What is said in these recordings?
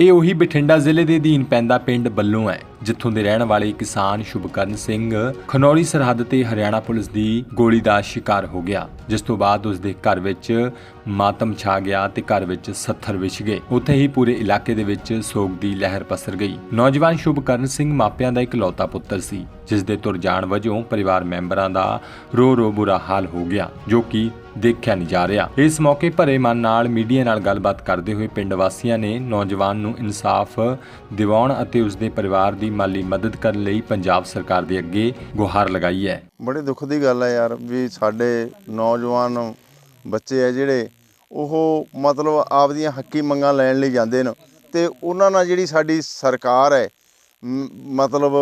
ਇਹ ਉਹੀ ਬਠਿੰਡਾ ਜ਼ਿਲ੍ਹੇ ਦੇ ਅਧੀਨ ਪੈਂਦਾ ਪਿੰਡ ਬੱਲੋਂ ਹੈ, ਜਿੱਥੋਂ ਦੇ ਰਹਿਣ ਵਾਲੇ ਕਿਸਾਨ ਸ਼ੁਭਕਰਨ ਸਿੰਘ ਖਨੌਰੀ ਸਰਹੱਦ ਤੇ ਹਰਿਆਣਾ ਪੁਲਿਸ ਦੀ ਗੋਲੀ ਦਾ ਸ਼ਿਕਾਰ ਹੋ ਗਿਆ, ਜਿਸ ਤੋਂ ਬਾਅਦ ਉਸ ਦੇ ਘਰ ਵਿੱਚ ਮਾਤਮ ਛਾ ਗਿਆ ਤੇ ਘਰ ਵਿੱਚ 70 ਵਿਛ ਗਏ। ਉੱਥੇ ਹੀ ਪੂਰੇ ਇਲਾਕੇ ਦੇ ਵਿੱਚ ਸੋਗ ਦੀ ਲਹਿਰ ਪਸਰ ਗਈ। ਨੌਜਵਾਨ ਸ਼ੁਭਕਰਨ ਸਿੰਘ ਮਾਪਿਆਂ ਦਾ ਇਕਲੌਤਾ ਪੁੱਤਰ ਸੀ ਜਿਸ ਦੇ ਤੁਰ ਜਾਣ ਵਜੋਂ ਪਰਿਵਾਰ ਮੈਂਬਰਾਂ ਦਾ ਰੋ ਰੋ ਬੁਰਾ ਹਾਲ ਹੋ ਗਿਆ, ਜੋ ਕਿ ਦੇਖਿਆ ਨਹੀਂ ਜਾ ਰਿਹਾ। ਇਸ ਮੌਕੇ ਭਰੇ ਮਨ ਨਾਲ ਮੀਡੀਆ ਨਾਲ ਗੱਲਬਾਤ ਕਰਦੇ ਹੋਏ ਪਿੰਡ ਵਾਸੀਆਂ ਨੇ ਨੌਜਵਾਨ ਨੂੰ ਇਨਸਾਫ ਦਿਵਾਉਣ ਅਤੇ ਉਸ ਦੇ ਪਰਿਵਾਰ ਦੀ ਮਾਲੀ ਮਦਦ ਕਰਨ ਲਈ ਪੰਜਾਬ ਸਰਕਾਰ ਦੇ ਅੱਗੇ ਗੁਹਾਰ ਲਗਾਈ ਹੈ। ਬੜੇ ਦੁੱਖ ਦੀ ਗੱਲ ਹੈ ਯਾਰ ਵੀ ਸਾਡੇ ਨੌਜਵਾਨ ਬੱਚੇ ਆ ਜਿਹੜੇ, ਉਹ ਮਤਲਬ ਆਪਦੀਆਂ ਹੱਕੀ ਮੰਗਾਂ ਲੈਣ ਲਈ ਜਾਂਦੇ ਨੇ ਤੇ ਉਹਨਾਂ ਨਾਲ ਜਿਹੜੀ ਸਾਡੀ ਸਰਕਾਰ ਹੈ ਮਤਲਬ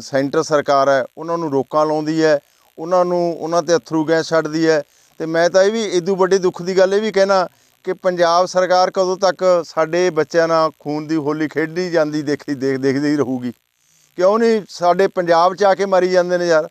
ਸੈਂਟਰ ਸਰਕਾਰ ਹੈ, ਉਹਨਾਂ ਨੂੰ ਰੋਕਾਂ ਲਾਉਂਦੀ ਹੈ, ਉਹਨਾਂ ਨੂੰ, ਉਹਨਾਂ ਤੇ ਅਥਰੂ ਗੈਸ ਛੱਡਦੀ ਹੈ ਤੇ ਮੈਂ ਤਾਂ ਇਹ ਵੀ ਇਦੋਂ ਵੱਡੇ ਦੁੱਖ ਦੀ ਗੱਲ ਇਹ ਵੀ ਕਹਿਣਾ ਕਿ ਪੰਜਾਬ ਸਰਕਾਰ ਕਦੋਂ ਤੱਕ ਸਾਡੇ ਬੱਚਿਆਂ ਨਾਲ ਖੂਨ ਦੀ ਹੋਲੀ ਖੇਡੀ ਜਾਂਦੀ ਦੇਖੀ ਦੇਖ, ਦੇਖਦੀ ਹੀ ਰਹੂਗੀ। ਕਿਉਂ ਨਹੀਂ ਸਾਡੇ ਪੰਜਾਬ 'ਚ ਆ ਕੇ ਮਰੀ ਜਾਂਦੇ ਨੇ ਯਾਰ?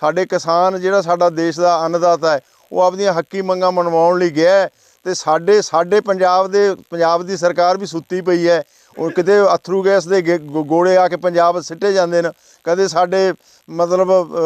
ਸਾਡੇ ਕਿਸਾਨ, ਜਿਹੜਾ ਸਾਡਾ ਦੇਸ਼ ਦਾ ਅੰਨਦਾਤਾ ਹੈ, ਉਹ ਆਪਦੀਆਂ ਹੱਕੀ ਮੰਗਾਂ ਮਨਵਾਉਣ ਲਈ ਗਿਆ ਹੈ ਤੇ ਸਾਡੇ ਸਾਡੇ ਪੰਜਾਬ ਦੇ, ਪੰਜਾਬ ਦੀ ਸਰਕਾਰ ਵੀ ਸੁੱਤੀ ਪਈ ਹੈ। ਉਹ ਕਿਤੇ ਅਥਰੂ ਗੈਸ ਦੇ ਗੇ- ਗੋ- ਗੋਲੇ ਆ ਕੇ ਪੰਜਾਬ ਸਿੱਟੇ ਜਾਂਦੇ ਨੇ। ਕਦੇ ਸਾਡੇ ਮਤਲਬ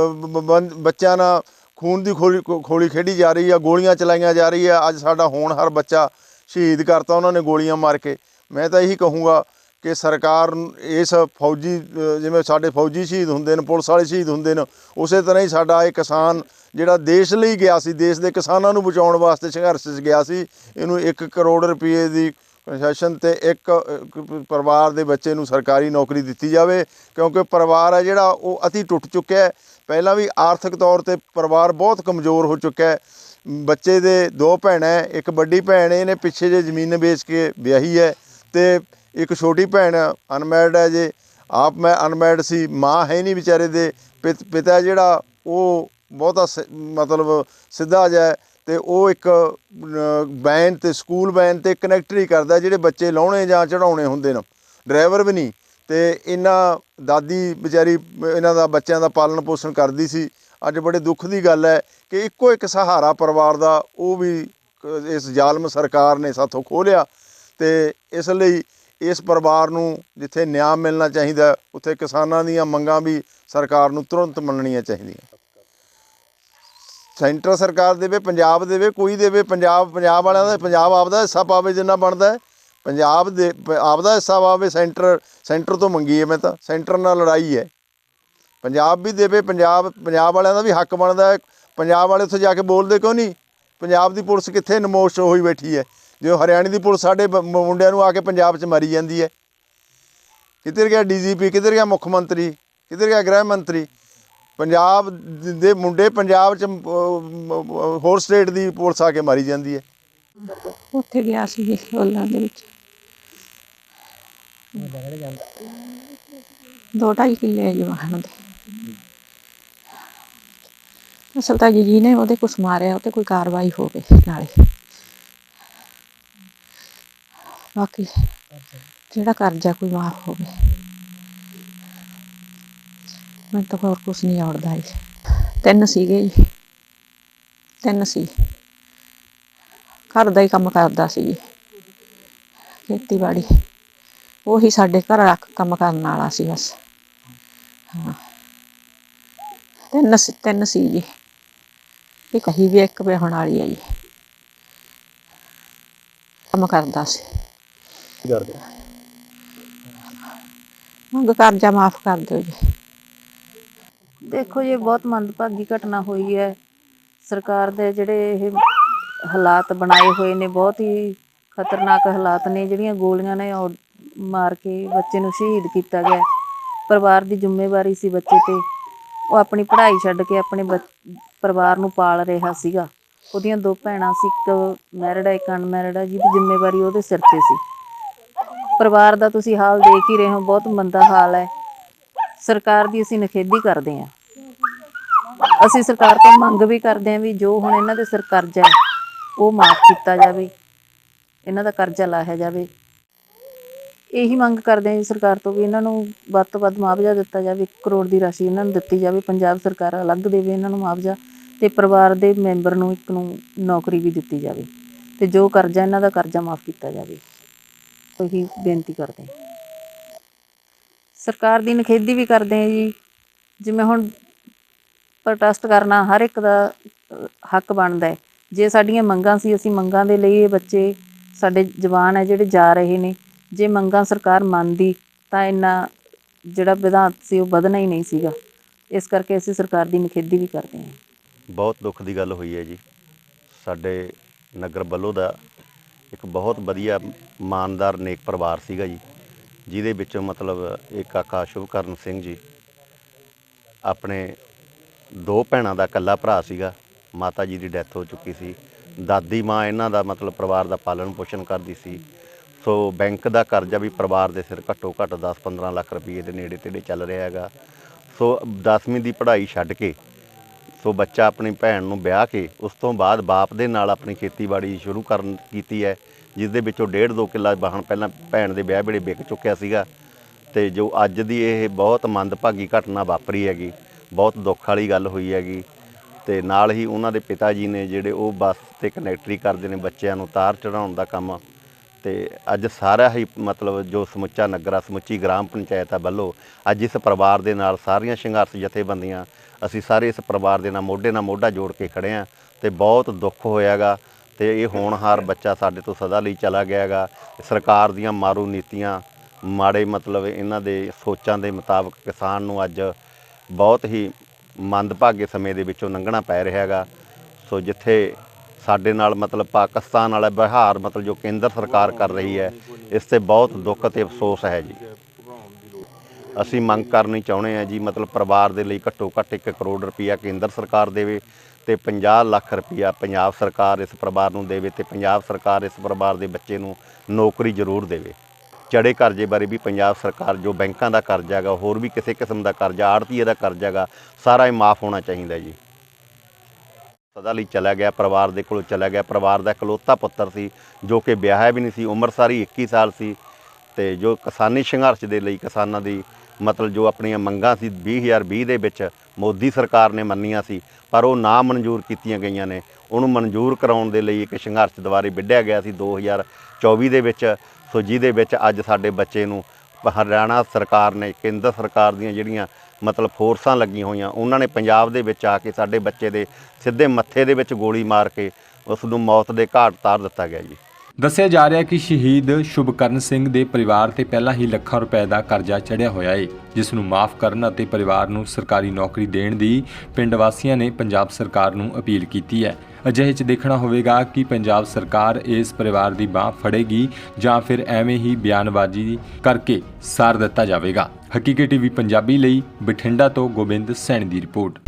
ਬੱਚਿਆਂ ਨਾਲ ਖੂਨ ਦੀ ਖੋਲੀ ਖੋਲੀ ਖੇਡੀ ਜਾ ਰਹੀ ਆ, ਗੋਲੀਆਂ ਚਲਾਈਆਂ ਜਾ ਰਹੀ ਆ। ਅੱਜ ਸਾਡਾ ਹੋਣਹਾਰ ਬੱਚਾ ਸ਼ਹੀਦ ਕਰਤਾ ਉਹਨਾਂ ਨੇ ਗੋਲੀਆਂ ਮਾਰ ਕੇ। ਮੈਂ ਤਾਂ ਇਹੀ ਕਹੂੰਗਾ ਕਿ ਸਰਕਾਰ ਇਸ ਫੌਜੀ ਜਿਵੇਂ ਸਾਡੇ ਫੌਜੀ ਸ਼ਹੀਦ ਹੁੰਦੇ ਨੇ, ਪੁਲਿਸ ਵਾਲੇ ਸ਼ਹੀਦ ਹੁੰਦੇ ਨੇ, ਉਸੇ ਤਰ੍ਹਾਂ ਹੀ ਸਾਡਾ ਇਹ ਕਿਸਾਨ ਜਿਹੜਾ ਦੇਸ਼ ਲਈ ਗਿਆ ਸੀ, ਦੇਸ਼ ਦੇ ਕਿਸਾਨਾਂ ਨੂੰ ਬਚਾਉਣ ਵਾਸਤੇ ਸੰਘਰਸ਼ 'ਚ ਗਿਆ ਸੀ, ਇਹਨੂੰ 1 ਕਰੋੜ ਰੁਪਏ ਦੀ ਪ੍ਰਸ਼ਾਸਨ ਤੇ ਇੱਕ ਪਰਿਵਾਰ ਦੇ ਬੱਚੇ ਨੂੰ ਸਰਕਾਰੀ ਨੌਕਰੀ ਦਿੱਤੀ ਜਾਵੇ, ਕਿਉਂਕਿ ਪਰਿਵਾਰ ਹੈ ਜਿਹੜਾ, ਉਹ ਅਤੀ ਟੁੱਟ ਚੁੱਕਿਆ ਹੈ। ਪਹਿਲਾਂ ਵੀ ਆਰਥਿਕ ਤੌਰ ਤੇ ਪਰਿਵਾਰ ਬਹੁਤ ਕਮਜ਼ੋਰ ਹੋ ਚੁੱਕਾ ਹੈ। ਬੱਚੇ ਦੇ ਦੋ ਭੈਣਾਂ ਹੈ, ਇੱਕ ਵੱਡੀ ਭੈਣ ਇਹਨੇ ਪਿੱਛੇ ਜੇ ਜ਼ਮੀਨ ਵੇਚ ਕੇ ਵਿਆਹੀ ਹੈ ਤੇ ਇੱਕ ਛੋਟੀ ਭੈਣ ਅਨਮੈਰਿਡ ਹੈ ਜੇ। ਆਪ ਮੈਂ ਅਨਮੈਰਿਡ ਸੀ, ਮਾਂ ਹੈ ਨਹੀਂ ਵਿਚਾਰੇ ਦੇ। ਪਿਤ- ਪਿਤਾ ਜਿਹੜਾ, ਉਹ ਬਹੁਤਾ ਸ- ਮਤਲਬ ਸਿੱਧਾ ਜਿਹਾ ਤੇ ਉਹ ਇੱਕ ਵੈਨ ਤੇ ਸਕੂਲ ਵੈਨ ਤੇ ਕਨੈਕਟ ਕਨੈਕਟਰੀ ਕਰਦਾ, ਜਿਹੜੇ ਬੱਚੇ ਲਾਉਣੇ ਜਾਂ ਚੜਾਉਣੇ ਹੁੰਦੇ ਨੇ। ਡਰਾਈਵਰ ਵੀ ਨਹੀਂ। ਤੇ ਇਹਨਾਂ ਦਾਦੀ ਵਿਚਾਰੀ, ਇਹਨਾਂ ਦਾ ਬੱਚਿਆਂ ਦਾ ਪਾਲਣ ਪੋਸ਼ਣ ਕਰਦੀ ਸੀ। ਅੱਜ ਬੜੇ ਦੁੱਖ ਦੀ ਗੱਲ ਹੈ ਕਿ ਇੱਕੋ ਇੱਕ ਸਹਾਰਾ ਪਰਿਵਾਰ ਦਾ, ਉਹ ਵੀ ਇਸ ਜ਼ਾਲਮ ਸਰਕਾਰ ਨੇ ਸਾਥੋਂ ਖੋਲਿਆ ਤੇ ਇਸ ਲਈ ਇਸ ਪਰਿਵਾਰ ਨੂੰ ਜਿੱਥੇ ਨਿਆਂ ਮਿਲਣਾ ਚਾਹੀਦਾ, ਉੱਥੇ ਕਿਸਾਨਾਂ ਦੀਆਂ ਮੰਗਾਂ ਵੀ ਸਰਕਾਰ ਨੂੰ ਤੁਰੰਤ ਮੰਨਣੀਆਂ ਚਾਹੀਦੀਆਂ। ਸੈਂਟਰ ਸਰਕਾਰ ਦੇਵੇ, ਪੰਜਾਬ ਦੇਵੇ, ਕੋਈ ਦੇਵੇ, ਪੰਜਾਬ ਪੰਜਾਬ ਵਾਲਿਆਂ ਦਾ, ਪੰਜਾਬ ਆਪਦਾ ਹਿੱਸਾ ਪਾਵੇ ਜਿੰਨਾ ਬਣਦਾ ਹੈ। ਪੰਜਾਬ ਦੇ ਆਪਦਾ ਹਿੱਸਾ ਪਾਵੇ, ਸੈਂਟਰ ਸੈਂਟਰ ਤੋਂ ਮੰਗੀ ਹੈ ਮੈਂ ਤਾਂ, ਸੈਂਟਰ ਨਾਲ ਲੜਾਈ ਹੈ। ਪੰਜਾਬ ਵੀ ਦੇਵੇ, ਪੰਜਾਬ ਪੰਜਾਬ ਵਾਲਿਆਂ ਦਾ ਵੀ ਹੱਕ ਬਣਦਾ ਹੈ। ਪੰਜਾਬ ਵਾਲੇ ਉੱਥੇ ਜਾ ਕੇ ਬੋਲਦੇ ਕਿਉਂ ਨਹੀਂ? ਪੰਜਾਬ ਦੀ ਪੁਲਿਸ ਕਿੱਥੇ ਨਮੋਸ਼ ਹੋਈ ਬੈਠੀ ਹੈ? ਜੋ ਹਰਿਆਣੇ ਦੀ ਪੁਲਿਸ ਸਾਡੇ ਮੁੰਡਿਆਂ ਨੂੰ ਆ ਕੇ ਪੰਜਾਬ 'ਚ ਮਾਰੀ ਜਾਂਦੀ ਹੈ। ਕਿੱਧਰ ਗਿਆ ਡੀਜੀਪੀ? ਕਿੱਧਰ ਗਿਆ ਮੁੱਖ ਮੰਤਰੀ? ਕਿੱਧਰ ਗਿਆ ਗ੍ਰਹਿ ਮੰਤਰੀ? ਪੰਜਾਬ ਦੇ ਮੁੰਡੇ ਪੰਜਾਬ 'ਚ ਹੋਰ ਸਟੇਟ ਦੀ ਪੁਲਿਸ ਆ ਕੇ ਮਾਰੀ ਜਾਂਦੀ ਹੈ। ਉੱਥੇ ਗਿਆ ਸੀ ਉਹਨਾਂ ਦੇ ਵਿੱਚ। ਦੋ ਢਾਈ ਕਿੱਲੇ ਜਵਾਨ ਦੇ। ਅਸਲ ਤਾਂ ਜੀ ਨੇ ਉਹਦੇ ਕੁਛ ਮਾਰਿਆ ਉਹ ਤੇ ਕੋਈ ਕਾਰਵਾਈ ਹੋਵੇ ਨਾਲੇ। ਬਾਕੀ ਜਿਹੜਾ ਕਰਜ਼ਾ ਕੋਈ ਮਾਫ ਹੋਵੇ। ਮੈਂ ਤਾਂ ਹੋਰ ਕੁਛ ਨਹੀਂ ਆਉੜਦਾ ਜੀ ਤਿੰਨ ਸੀਗੇ ਜੀ। ਤਿੰਨ ਸੀ। ਘਰ ਦਾ ਹੀ ਕੰਮ ਕਰਦਾ ਸੀ ਜੀ। ਖੇਤੀਬਾੜੀ। ਉਹੀ ਸਾਡੇ ਘਰ ਰੱਖ ਕੰਮ ਕਰਨ ਵਾਲਾ ਸੀ ਬਸ। ਹਾਂ। ਤਿੰਨ ਤਿੰਨ ਸੀ ਜੀ। ਇਹ ਕਹੀ ਵੀ ਇੱਕ ਵਿਆਹਣ ਵਾਲੀ ਹੈ ਜੀ। ਕੰਮ ਕਰਦਾ ਸੀ। ਕੀ ਕਰਦੇ? ਮੰਗ ਕਰਜ਼ਾ ਮਾਫ ਕਰ ਦਿਓ ਜੀ। ਦੇਖੋ ਜੀ, ਇਹ ਬਹੁਤ ਮੰਦਭਾਗੀ ਘਟਨਾ ਹੋਈ ਹੈ। ਸਰਕਾਰ ਦੇ ਜਿਹੜੇ ਇਹ ਹਾਲਾਤ ਬਣਾਏ ਹੋਏ ਨੇ, ਬਹੁਤ ਹੀ ਖਤਰਨਾਕ ਹਾਲਾਤ ਨੇ। ਜਿਹੜੀਆਂ ਗੋਲੀਆਂ ਨੇ, ਉਹ ਮਾਰ ਕੇ ਬੱਚੇ ਨੂੰ ਸ਼ਹੀਦ ਕੀਤਾ ਗਿਆ। ਪਰਿਵਾਰ ਦੀ ਜ਼ਿੰਮੇਵਾਰੀ ਸੀ ਬੱਚੇ ਤੇ। ਉਹ ਆਪਣੀ ਪੜ੍ਹਾਈ ਛੱਡ ਕੇ ਆਪਣੇ ਬੱਚ- ਪਰਿਵਾਰ ਨੂੰ ਪਾਲ ਰਿਹਾ ਸੀਗਾ। ਉਹਦੀਆਂ ਦੋ ਭੈਣਾਂ ਸੀ, ਇੱਕ ਮੈਰਿਡ ਹੈ ਇੱਕ ਅਨਮੈਰਿਡ ਹੈ ਜਿਹਦੀ ਜ਼ਿੰਮੇਵਾਰੀ ਉਹਦੇ ਸਿਰ ਤੇ ਸੀ। ਪਰਿਵਾਰ ਦਾ ਤੁਸੀਂ ਹਾਲ ਦੇਖ ਹੀ ਰਹੇ ਹੋ, ਬਹੁਤ ਮੰਦਾ ਹਾਲ ਹੈ। ਸਰਕਾਰ ਦੀ ਅਸੀਂ ਨਿਖੇਧੀ ਕਰਦੇ ਹਾਂ। ਅਸੀਂ ਸਰਕਾਰ ਤੋਂ ਮੰਗ ਵੀ ਕਰਦੇ ਹਾਂ ਵੀ ਜੋ ਹੁਣ ਇਹਨਾਂ ਦੇ ਸਿਰ ਕਰਜ਼ਾ ਹੈ, ਉਹ ਮਾਫ ਕੀਤਾ ਜਾਵੇ, ਇਹਨਾਂ ਦਾ ਕਰਜ਼ਾ ਲਾਇਆ ਜਾਵੇ। ਇਹੀ ਮੰਗ ਕਰਦੇ ਹਾਂ ਜੀ ਸਰਕਾਰ ਤੋਂ ਵੀ ਇਹਨਾਂ ਨੂੰ ਵੱਧ ਤੋਂ ਵੱਧ ਮੁਆਵਜ਼ਾ ਦਿੱਤਾ ਜਾਵੇ 1 ਕਰੋੜ ਦੀ ਰਾਸ਼ੀ ਇਹਨਾਂ ਨੂੰ ਦਿੱਤੀ ਜਾਵੇ, ਪੰਜਾਬ ਸਰਕਾਰ ਅਲੱਗ ਦੇਵੇ ਇਹਨਾਂ ਨੂੰ ਮੁਆਵਜ਼ਾ ਤੇ ਪਰਿਵਾਰ ਦੇ ਮੈਂਬਰ ਨੂੰ ਇੱਕ ਨੂੰ ਨੌਕਰੀ ਵੀ ਦਿੱਤੀ ਜਾਵੇ ਤੇ ਜੋ ਕਰਜ਼ਾ ਇਹਨਾਂ ਦਾ ਕਰਜ਼ਾ ਮਾਫ ਕੀਤਾ ਜਾਵੇ। ਉਹੀ ਬੇਨਤੀ ਕਰਦੇ ਸਰਕਾਰ ਦੀ ਨਖੇਦੀ ਵੀ ਕਰਦੇ ਹਾਂ ਜੀ, ਜਿਵੇਂ ਹੁਣ ਪ੍ਰੋਟੈਸਟ ਕਰਨਾ ਹਰ ਇੱਕ ਦਾ ਹੱਕ ਬਣਦਾ ਹੈ। ਜੇ ਸਾਡੀਆਂ ਮੰਗਾਂ ਸੀ, ਅਸੀਂ ਮੰਗਾਂ ਦੇ ਲਈ ਇਹ ਬੱਚੇ ਸਾਡੇ ਜਵਾਨ ਹੈ ਜਿਹੜੇ ਜਾ ਰਹੇ ਨੇ। ਜੇ ਮੰਗਾਂ ਸਰਕਾਰ ਮੰਨਦੀ, ਤਾਂ ਇੰਨਾ ਜਿਹੜਾ ਵਿਧਾਨ ਸੀ, ਉਹ ਵਧਣਾ ਹੀ ਨਹੀਂ ਸੀਗਾ। ਇਸ ਕਰਕੇ ਅਸੀਂ ਸਰਕਾਰ ਦੀ ਨਿਖੇਧੀ ਵੀ ਕਰਦੇ ਹਾਂ। ਬਹੁਤ ਦੁੱਖ ਦੀ ਗੱਲ ਹੋਈ ਹੈ ਜੀ। ਸਾਡੇ ਨਗਰ ਵੱਲੋਂ ਦਾ ਇੱਕ ਬਹੁਤ ਵਧੀਆ ਇਮਾਨਦਾਰ ਨੇਕ ਪਰਿਵਾਰ ਸੀਗਾ ਜੀ, ਜਿਹਦੇ ਵਿੱਚੋਂ ਮਤਲਬ ਇਹ ਕਾਕਾ ਸ਼ੁਭਕਰਨ ਸਿੰਘ ਜੀ, ਆਪਣੇ ਦੋ ਭੈਣਾਂ ਦਾ ਇਕੱਲਾ ਭਰਾ ਸੀਗਾ, ਮਾਤਾ ਜੀ ਦੀ ਡੈਥ ਹੋ ਚੁੱਕੀ ਸੀ। ਦਾਦੀ ਮਾਂ ਇਹਨਾਂ ਦਾ ਮਤਲਬ ਪਰਿਵਾਰ ਦਾ ਪਾਲਣ ਪੋਸ਼ਣ ਕਰਦੀ ਸੀ। ਸੋ ਬੈਂਕ ਦਾ ਕਰਜ਼ਾ ਵੀ ਪਰਿਵਾਰ ਦੇ ਸਿਰ ਘੱਟੋ ਘੱਟ 10-15 ਲੱਖ ਰੁਪਏ ਦੇ ਨੇੜੇ ਤੇੜੇ ਚੱਲ ਰਿਹਾ ਹੈਗਾ। ਸੋ 10ਵੀਂ ਦੀ ਪੜ੍ਹਾਈ ਛੱਡ ਕੇ, ਸੋ ਬੱਚਾ ਆਪਣੀ ਭੈਣ ਨੂੰ ਵਿਆਹ ਕੇ, ਉਸ ਤੋਂ ਬਾਅਦ ਬਾਪ ਦੇ ਨਾਲ ਆਪਣੀ ਖੇਤੀਬਾੜੀ ਸ਼ੁਰੂ ਕਰਨ ਕੀਤੀ ਹੈ, ਜਿਸ ਦੇ ਵਿੱਚੋਂ ਡੇਢ ਦੋ ਕਿੱਲਾ ਵਾਹਣ ਪਹਿਲਾਂ ਭੈਣ ਦੇ ਵਿਆਹ ਵੇਲੇ ਵਿਕ ਚੁੱਕਿਆ ਸੀਗਾ। ਤੇ ਜੋ ਅੱਜ ਦੀ ਇਹ ਬਹੁਤ ਮੰਦਭਾਗੀ ਘਟਨਾ ਵਾਪਰੀ ਹੈਗੀ। ਬਹੁਤ ਦੁੱਖ ਵਾਲੀ ਗੱਲ ਹੋਈ ਹੈਗੀ। ਤੇ ਨਾਲ ਹੀ ਉਹਨਾਂ ਦੇ ਪਿਤਾ ਜੀ ਨੇ ਜਿਹੜੇ ਉਹ ਬੱਸ ਤੇ ਕਨੈਕਟਰੀ ਕਰਦੇ ਨੇ ਬੱਚਿਆਂ ਨੂੰ ਤਾਰ ਚੜਾਉਣ ਦਾ ਕੰਮ। ਤੇ ਅੱਜ ਸਾਰਾ ਹੀ ਮਤਲਬ ਜੋ ਸਮੁੱਚਾ ਨਗਰਾ ਸਮੁੱਚੀ ਗ੍ਰਾਮ ਪੰਚਾਇਤ ਆ ਵੱਲੋਂ ਅੱਜ ਇਸ ਪਰਿਵਾਰ ਦੇ ਨਾਲ ਸਾਰੀਆਂ ਸੰਘਰਸ਼ ਜਥੇਬੰਦੀਆਂ, ਅਸੀਂ ਸਾਰੇ ਇਸ ਪਰਿਵਾਰ ਦੇ ਨਾਲ ਮੋਢੇ ਨਾਲ ਮੋਢਾ ਜੋੜ ਕੇ ਖੜੇ ਆ ਤੇ ਬਹੁਤ ਦੁੱਖ ਹੋਇਆਗਾ ਤੇ ਇਹ ਹੋਣਹਾਰ ਬੱਚਾ ਸਾਡੇ ਤੋਂ ਸਦਾ ਲਈ ਚਲਾ ਗਿਆਗਾ ਸਰਕਾਰ ਦੀਆਂ ਮਾਰੂ ਨੀਤੀਆਂ, ਮਾੜੇ ਮਤਲਬ ਇਹਨਾਂ ਦੇ ਸੋਚਾਂ ਦੇ ਮੁਤਾਬਕ ਕਿਸਾਨ ਨੂੰ ਅੱਜ ਬਹੁਤ ਹੀ ਮੰਦਭਾਗੇ ਸਮੇਂ ਦੇ ਵਿੱਚੋਂ ਲੰਘਣਾ ਪੈ ਰਿਹਾ ਹੈਗਾ। ਸੋ ਜਿੱਥੇ ਸਾਡੇ ਨਾਲ ਮਤਲਬ ਪਾਕਿਸਤਾਨ ਵਾਲਾ ਵਿਹਾਰ ਮਤਲਬ ਜੋ ਕੇਂਦਰ ਸਰਕਾਰ ਕਰ ਰਹੀ ਹੈ, ਇਸ ਤੇ ਬਹੁਤ ਦੁੱਖ ਤੇ ਅਫਸੋਸ ਹੈ ਜੀ। ਅਸੀਂ ਮੰਗ ਕਰਨੀ ਚਾਹੁੰਦੇ ਹਾਂ ਜੀ, ਮਤਲਬ ਪਰਿਵਾਰ ਦੇ ਲਈ ਘੱਟੋ ਘੱਟ 1 ਕਰੋੜ ਰੁਪਈਆ ਕੇਂਦਰ ਸਰਕਾਰ ਦੇਵੇ ਤੇ 50 ਲੱਖ ਰੁਪਈਆ ਪੰਜਾਬ ਸਰਕਾਰ ਇਸ ਪਰਿਵਾਰ ਨੂੰ ਦੇਵੇ ਤੇ ਪੰਜਾਬ ਸਰਕਾਰ ਇਸ ਪਰਿਵਾਰ ਦੇ ਬੱਚੇ ਨੂੰ ਨੌਕਰੀ ਜ਼ਰੂਰ ਦੇਵੇ। ਚੜੇ ਕਰਜ਼ੇ ਬਾਰੇ ਵੀ ਪੰਜਾਬ ਸਰਕਾਰ ਜੋ ਬੈਂਕਾਂ ਦਾ ਕਰਜ਼ਾ ਹੈਗਾ, ਹੋਰ ਵੀ ਕਿਸੇ ਕਿਸਮ ਦਾ ਕਰਜ਼ਾ, ਆੜਤੀਏ ਦਾ ਕਰਜ਼ਾ ਹੈਗਾ, ਸਾਰਾ ਇਹ ਮਾਫ ਹੋਣਾ ਚਾਹੀਦਾ ਜੀ। ਸਦਾ ਲਈ ਚਲਾ ਗਿਆ, ਪਰਿਵਾਰ ਦੇ ਕੋਲ ਚਲਾ ਗਿਆ। ਪਰਿਵਾਰ ਦਾ ਇਕਲੌਤਾ ਪੁੱਤਰ ਸੀ, ਜੋ ਕਿ ਵਿਆਹਿਆ ਵੀ ਨਹੀਂ ਸੀ, ਉਮਰ ਸਾਰੀ 21 ਸਾਲ ਸੀ ਤੇ ਜੋ ਕਿਸਾਨੀ ਸੰਘਰਸ਼ ਦੇ ਲਈ ਕਿਸਾਨਾਂ ਦੀ ਮਤਲਬ ਜੋ ਆਪਣੀਆਂ ਮੰਗਾਂ ਸੀ 2020 ਦੇ ਵਿੱਚ ਮੋਦੀ ਸਰਕਾਰ ਨੇ ਮੰਨੀਆਂ ਸੀ, ਪਰ ਉਹ ਨਾ ਮਨਜ਼ੂਰ ਕੀਤੀਆਂ ਗਈਆਂ ਨੇ। ਉਹਨੂੰ ਮਨਜ਼ੂਰ ਕਰਾਉਣ ਦੇ ਲਈ ਇੱਕ ਸੰਘਰਸ਼ ਦੁਆਰੇ ਵਿੱਢਿਆ ਗਿਆ ਸੀ 2024 ਦੇ ਵਿੱਚ। ਸੋ ਜਿਹਦੇ ਵਿੱਚ ਅੱਜ ਸਾਡੇ ਬੱਚੇ ਨੂੰ ਹਰਿਆਣਾ ਸਰਕਾਰ ਨੇ, ਕੇਂਦਰ ਸਰਕਾਰ ਦੀਆਂ ਜਿਹੜੀਆਂ ਮਤਲਬ ਫੋਰਸਾਂ ਲੱਗੀਆਂ ਹੋਈਆਂ, ਉਹਨਾਂ ਨੇ ਪੰਜਾਬ ਦੇ ਵਿੱਚ ਆ ਕੇ ਸਾਡੇ ਬੱਚੇ ਦੇ ਸਿੱਧੇ ਮੱਥੇ ਦੇ ਵਿੱਚ ਗੋਲੀ ਮਾਰ ਕੇ ਉਸ ਨੂੰ ਮੌਤ ਦੇ ਘਾਟ ਉਤਾਰ ਦਿੱਤਾ ਗਿਆ ਜੀ। ਦੱਸਿਆ ਜਾ ਰਿਹਾ ਹੈ ਕਿ ਸ਼ਹੀਦ ਸ਼ੁਭਕਰਨ ਸਿੰਘ ਦੇ ਪਰਿਵਾਰ ਤੇ ਪਹਿਲਾਂ ਹੀ ਲੱਖਾਂ ਰੁਪਏ ਦਾ ਕਰਜ਼ਾ ਚੜਿਆ ਹੋਇਆ ਹੈ ਜਿਸ ਨੂੰ ਮਾਫ ਕਰਨ ਅਤੇ ਪਰਿਵਾਰ ਨੂੰ ਸਰਕਾਰੀ ਨੌਕਰੀ ਦੇਣ ਦੀ ਪਿੰਡ ਵਾਸੀਆਂ ਨੇ ਪੰਜਾਬ ਸਰਕਾਰ ਨੂੰ ਅਪੀਲ ਕੀਤੀ ਹੈ। ਅਜਿਹੇ 'ਚ ਦੇਖਣਾ ਹੋਵੇਗਾ ਕਿ ਪੰਜਾਬ ਸਰਕਾਰ ਇਸ ਪਰਿਵਾਰ ਦੀ ਬਾਹ ਫੜੇਗੀ ਜਾਂ ਫਿਰ ਐਵੇਂ ਹੀ ਬਿਆਨਬਾਜ਼ੀ ਕਰਕੇ ਸਾਰ ਦਿੱਤਾ ਜਾਵੇਗਾ। ਹਕੀਕਤ ਟੀਵੀ ਪੰਜਾਬੀ ਲਈ ਬਠਿੰਡਾ ਤੋਂ ਗੋਬਿੰਦ ਸੈਣੀ ਦੀ ਰਿਪੋਰਟ।